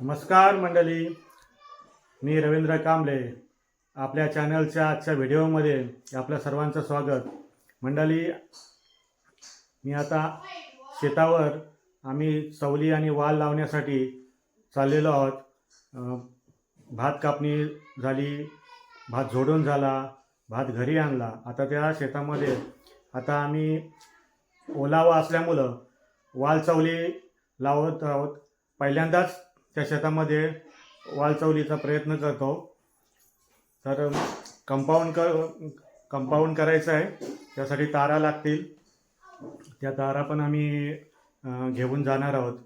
नमस्कार मंडळी. मी रवींद्र कांबळे. आपल्या चॅनलच्या आजच्या व्हिडिओमध्ये आपल्या सर्वांचं स्वागत. मंडळी मी आता शेतावर आम्ही चवली आणि वाल लावण्यासाठी चाललेलो आहोत. भात कापणी झाली भात झोडून झाला भात घरी आणला. आता त्या शेतामध्ये आता आम्ही ओलावा असल्यामुळं वाल चवली लावत आहोत. पहिल्यांदाच त्या शेतामध्ये वालचवलीचा प्रयत्न करतो. तर कंपाऊंड कर कंपाऊंड करायचं आहे. त्यासाठी तारा लागतील. त्या तारा पण आम्ही घेऊन जाणार आहोत.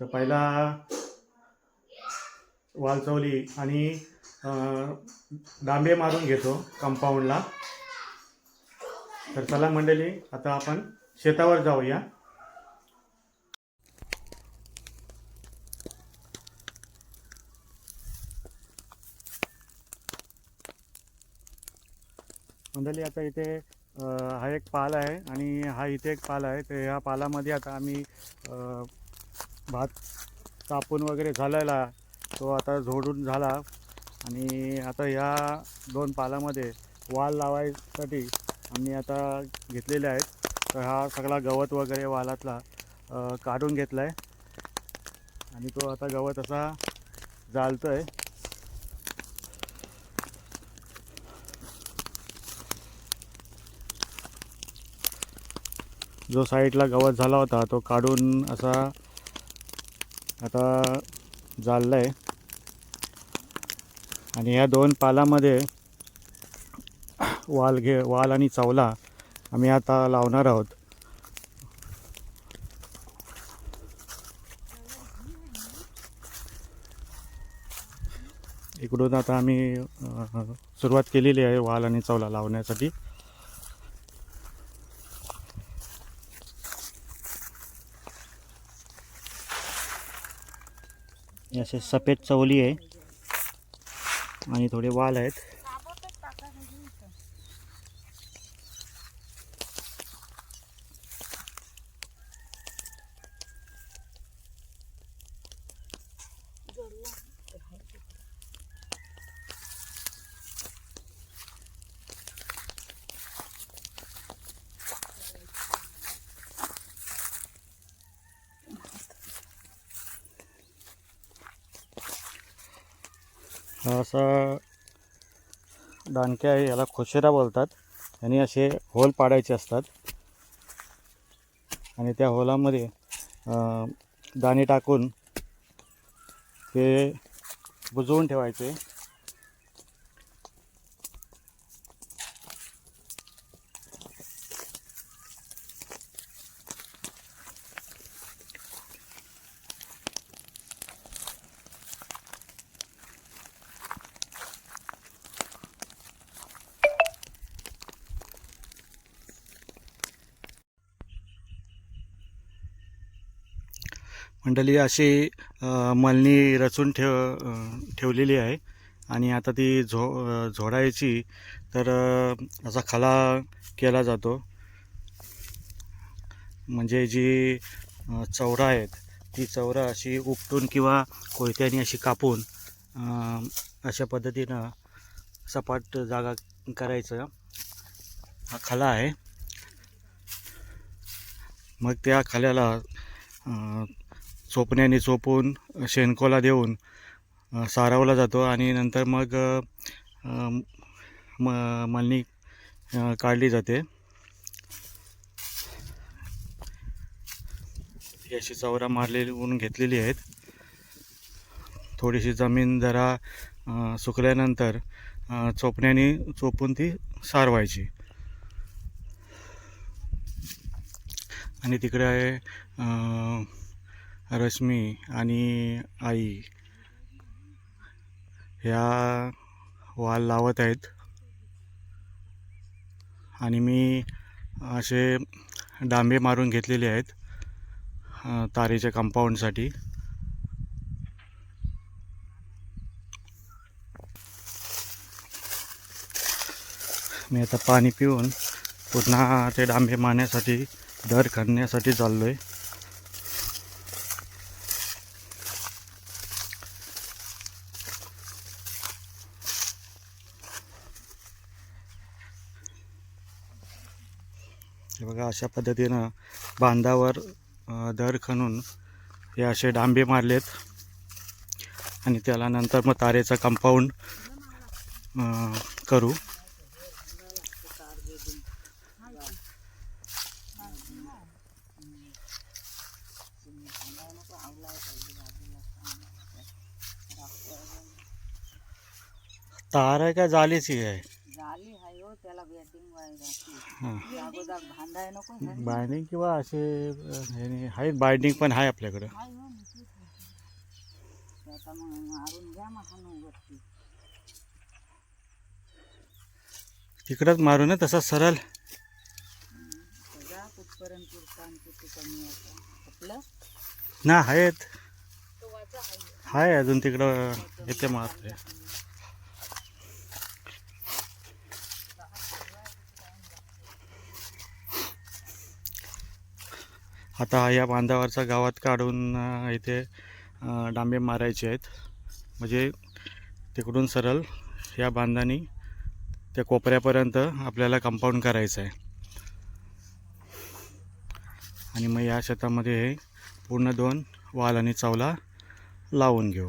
तर पहिला वालचवली आणि डांबे मारून घेतो कंपाऊंडला तर चला मंडळी आता आपण शेतावर जाऊया. गोंधली आता इथे हा एक पाल आहे आणि हा इथे एक पाल आहे. तर ह्या पालामध्ये आता आम्ही भात कापून वगैरे झालेला तो आता झोडून झाला. आणि आता ह्या दोन पालामध्ये वाल लावायसाठी आम्ही आता घेतलेले आहेत. तर हा सगळा गवत वगैरे वालातला काढून घेतला आहे आणि तो आता गवत असा जालतो आहे जो साईडला गवत झाला होता तो काढून असा आता जाळला आहे आणि या दोन पालामध्ये वाल घे वाल आणि चावला आम्ही आता लावणार आहोत. इकडून आता आम्ही सुरुवात केलेली आहे वाल आणि चावला लावण्यासाठी. असे सफेद चवली आहे. आणि थोडे वाल आहेत. असा दाणक्या आहे याला खोशेरा बोलतात. आणि असे होल पाडायचे असतात. आणि त्या होलामध्ये दाणे टाकून ते बुजवून ठेवायचे. मंडळी अशी मलनी रचून ठेव ठेवलेली आहे. आणि आता ती झो झोडायची तर असा खला केला जातो. म्हणजे जी चौरा आहेत ती चौरा अशी उपटून किंवा कोयत्याने अशी कापून अशा पद्धतीनं सपाट जागा करायचं. हा खला आहे. मग त्या खल्याला चोपण्याने चोपून शेणकोला देऊन सारवला जातो आणि नंतर मग म मळणी काढली जाते. ही अशी चौरा मारलेली ऊन घेतलेली आहेत. थोडीशी जमीन जरा सुकल्यानंतर चोपण्याने चोपून ती सारवायची. आणि तिकडे आहे रश्मी आणि आई ह्या वाल लावत आहेत. आणि मी असे डांबे मारून घेतलेले आहेत तारेच्या कंपाऊंडसाठी मी आता पाणी पिऊन पुन्हा ते डांबे मारण्यासाठी दर खणण्यासाठी चाललो आहे हे बघा अशा पद्धतीनं बांधावर दर खणून हे असे डांबे मारलेत. आणि त्याला नंतर मग तारेचं कंपाऊंड करू. तार आहे का जालीची आहे? त्याला बॅटिंग हां. अगोदर भांडाय नको हाय बायडिंग किंवा असे हे नाही, आहेत बायडिंग पण आहे आपल्याकडं. हो आता मग मारून घ्या वरती तिकडंच मारू ना तसा सरळ. तर जा कुठपर्यंत पुरता आणि किती कमी असं आपलं? ना आहेत. तो वाचा हाय हाय अजून तिकडं येते मारते आता या बांधावरचा गावात काढून इथे डांबे मारायचे आहेत. म्हणजे तिकडून सरळ या बांधानी त्या कोपऱ्यापर्यंत आपल्याला कंपाऊंड करायचं आहे. आणि मग या शेतामध्ये हे पूर्ण दोन वाल आणि चावला लावून घेऊ.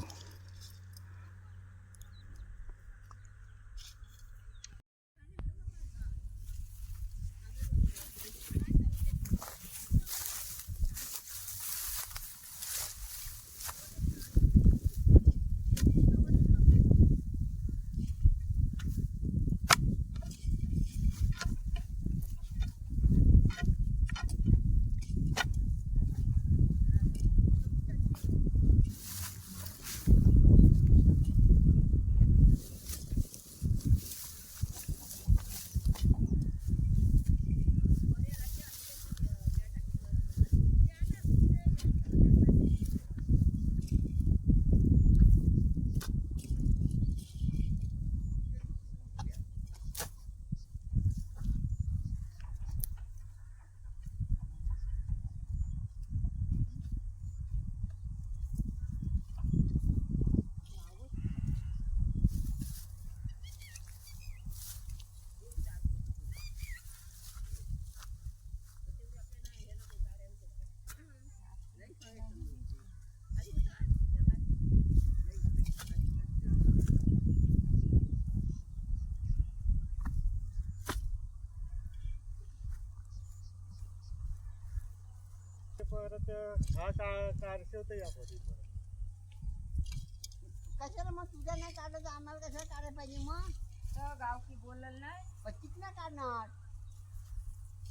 परत हा कारशेवतही कशाला मग तुझ्या नाही काढलं तर आम्हाला कशाला काढायला पाहिजे मग? तर गाव की बोलल नाही. पच्चीस नाही काढणार.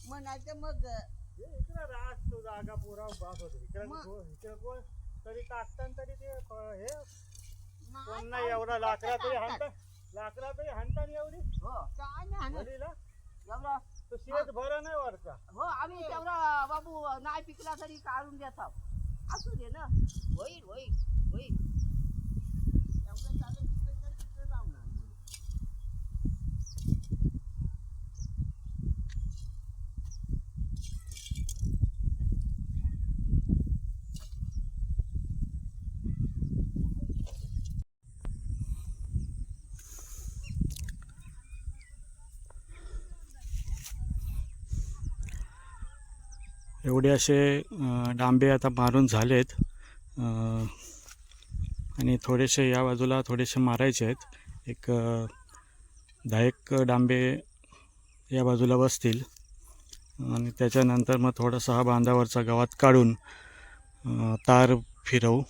मग नाही तर मग इकडं रास तो जागा पुरा बास होतो इकडं मग? को- इकडं कोण? तरी टाकताना तरी ते प- हे कोण नाही एवढा लाकडा तरी. हाणता लाकडा तरी हाणताना एवढी? हो. काय नाही हाणत. वडीला एवढं तो शेत भरा नाही वरचा हो आम्ही तेवढं बाबू तुला तरी काढून देतो असू दे ना. होईल होईल होईल एवढं चालत तिकडे तर तिकडे लावणार मग. एवढे असे डांबे आता मारून झालेत. आणि थोडेसे या बाजूला थोडेसे मारायचे आहेत. एक दहा एक डांबे या बाजूला बसतील. आणि त्याच्यानंतर मग थोडासा हा बांधावरचा गवात काढून तार फिरवू.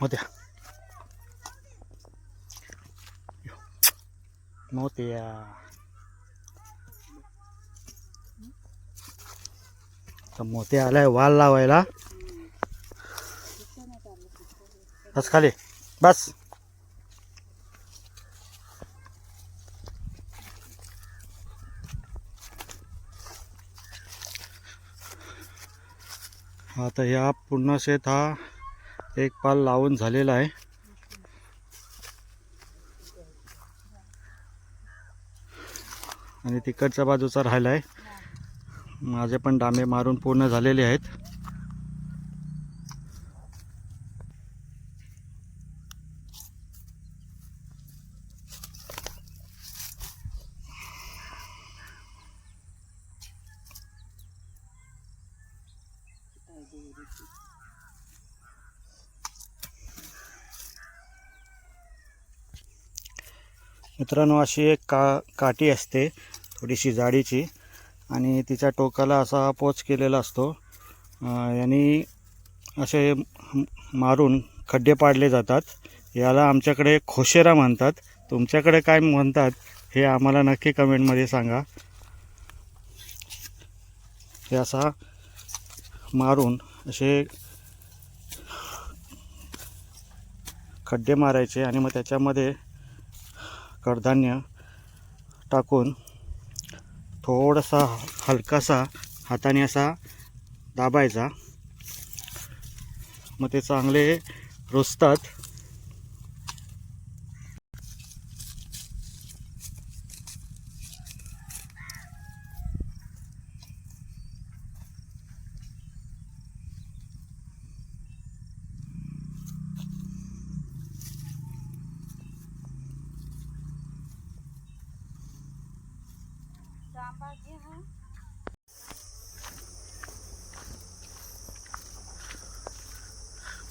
मोत्या मोत्या तर मोत्या आलाय वाल लावायला बस खाली बस आता या पूर्ण शेत हा एक पाल लावून झालेला आहे. आणि तिकडच्या बाजूचा राहिला आहे माझे पण डांबे मारून पूर्ण झालेले आहेत. मित्रांनो अशी एक का काठी असते थोडीशी जाडीची. आणि तिच्या टोकाला असा पोच केलेला असतो. यांनी असे मारून खड्डे पाडले जातात. याला आमच्याकडे खोशेरा म्हणतात. तुमच्याकडे काय म्हणतात हे आम्हाला नक्की कमेंटमध्ये सांगा. हे असा मारून असे खड्डे मारायचे आणि मग त्याच्यामध्ये कडधान्य टाकून थोडासा हलकासा हाताने असा दाबायचा. मग ते चांगले रुजतात.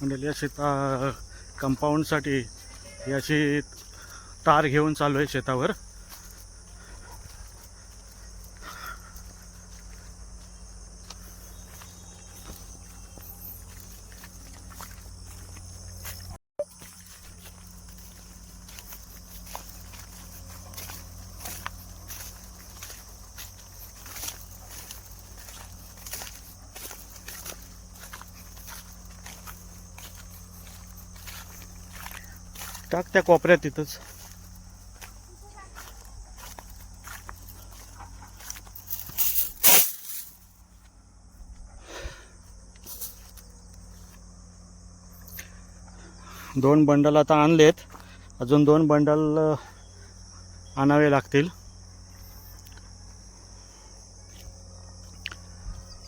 म्हणजे अशी ता कंपाऊंडसाठी याची तार घेऊन चालू आहे शेतावर. टाक त्या कोपऱ्यात तिथंच. दोन बंडल आता आणलेत. अजून दोन बंडल आणावे लागतील.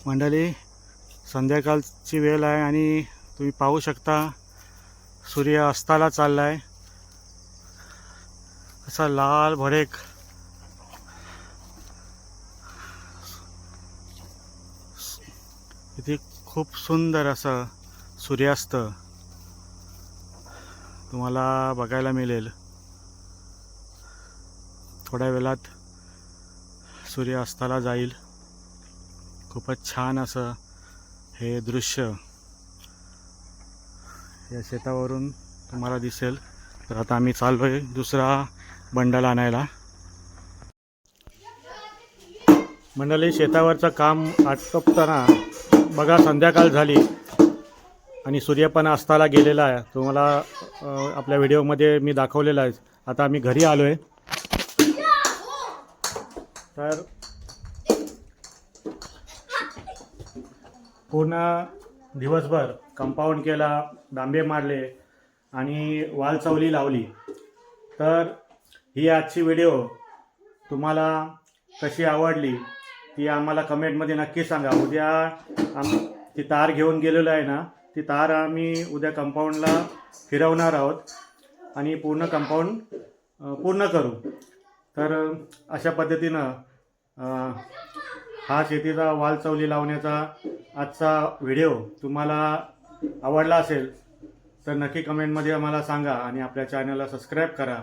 मंडळी संध्याकाळची वेळ आहे आणि तुम्ही पाहू शकता सूर्य अस्ताला चालला आहे असा लाल भरेक. इथे खूप सुंदर असं सूर्यास्त तुम्हाला बघायला मिळेल. थोड्या वेळात सूर्यास्ताला जाईल. खूपच छान असं हे दृश्य या शेतावरून तुम्हाला दिसेल. तर आता आम्ही चाललो आहे दुसरा बंडल आणायला. मंडळी शेतावरचं काम आटोपताना बघा संध्याकाळ झाली आणि सूर्यपण अस्ताला गेलेला आहे. तुम्हाला आपल्या व्हिडिओमध्ये मी दाखवलेला आहे. आता आम्ही घरी आलो आहे तर पूर्ण दिवसभर कंपाऊंड केला डांबे मारले आणि वालचवली लावली. तर ही आजची व्हिडिओ तुम्हाला कशी आवडली ती आम्हाला कमेंटमध्ये नक्की सांगा. उद्या आम ती तार घेऊन गेलेलो आहे ना ती तार आम्ही उद्या कंपाऊंडला फिरवणार आहोत आणि पूर्ण कंपाऊंड पूर्ण करू. तर अशा पद्धतीनं हा शेतीचा वाल चवली लावण्याचा आजचा व्हिडिओ तुम्हाला आवडला असेल तर नक्की कमेंटमध्ये आम्हाला सांगा आणि आपल्या चॅनलला सबस्क्राईब करा.